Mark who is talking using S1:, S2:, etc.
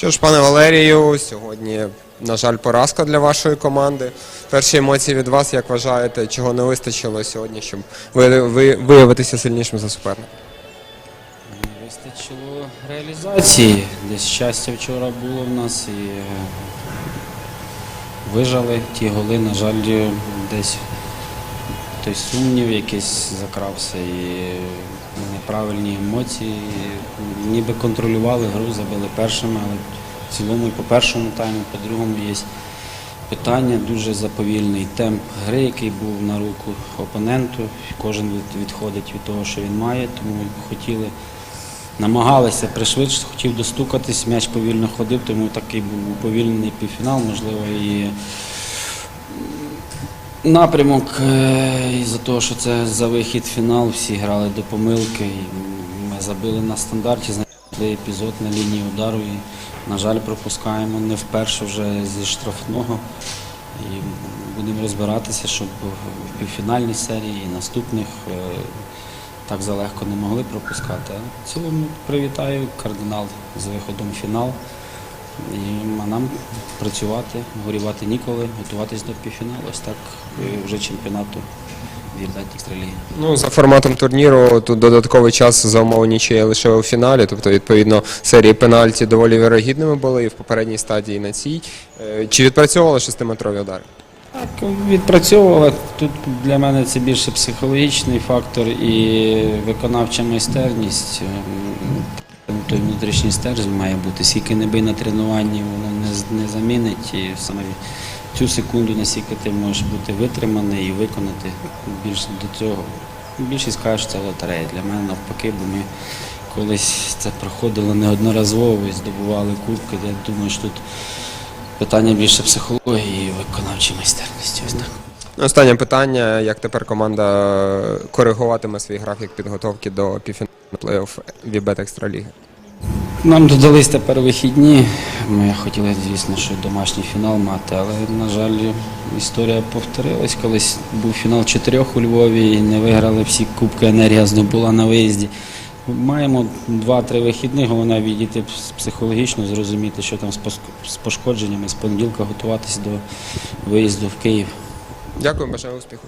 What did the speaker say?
S1: Що ж, пане Валерію, сьогодні, на жаль, поразка для вашої команди. Перші емоції від вас, як вважаєте, чого не вистачило сьогодні, щоб ви, ви виявитися сильнішим за суперника?
S2: Не вистачило реалізації. Десь щастя вчора було в нас і е, вижали ті голи. На жаль, десь той сумнів якийсь закрався і неправильні емоції. Ніби контролювали гру, забили першими, але в цілому і по першому тайму, по другому є питання. Дуже заповільний темп гри, який був на руку опоненту. Кожен відходить від того, що він має, тому хотіли намагалися пришвидшити, хотів достукатись, м'яч повільно ходив, тому такий був уповільнений півфінал, можливо, і напрямок е, із-за того, що це за вихід в фінал, всі грали до помилки. І ми забили на стандарті, знайшли епізод на лінії удару і, на жаль, пропускаємо не вперше вже зі штрафного. І будемо розбиратися, щоб в півфінальній серії і наступних е, так залегко не могли пропускати. В цілому привітаю кардинал з виходом в фінал. І а нам працювати, горівати ніколи, готуватись до півфіналу. Ось так вже чемпіонату віддати екстралії.
S1: Ну, за форматом турніру тут додатковий час за умови нічиї лише у фіналі, тобто, відповідно, серії пенальті доволі вірогідними були і в попередній стадії і на цій. Е, Чи відпрацьовували шестиметрові удари?
S2: Так, відпрацьовували. Тут для мене це більше психологічний фактор і виконавча майстерність. Той внутрішній стержень має бути. Скільки не бий на тренуванні, воно не, замінить. І саме цю секунду, наскільки ти можеш бути витриманий і виконати більше до цього. Більшість каже, що це лотерея. Для мене навпаки, бо ми колись це проходили неодноразово і здобували кубки. Я думаю, що тут питання більше психології і виконавчої майстерності. Ось так.
S1: Останнє питання: як тепер команда коригуватиме свій графік підготовки до півфіналу плей-офф Вібет Екстраліги?
S2: Нам додались тепер вихідні. Ми хотіли, звісно, що домашній фінал мати, але, на жаль, історія повторилась. Колись був фінал чотирьох у Львові і не виграли всі кубки, енергія здобула на виїзді. Маємо два-три вихідних, головне відійти психологічно, зрозуміти, що там з пошкодженнями, з понеділка готуватися до виїзду в Київ.
S1: Дякую, бажаю успіху.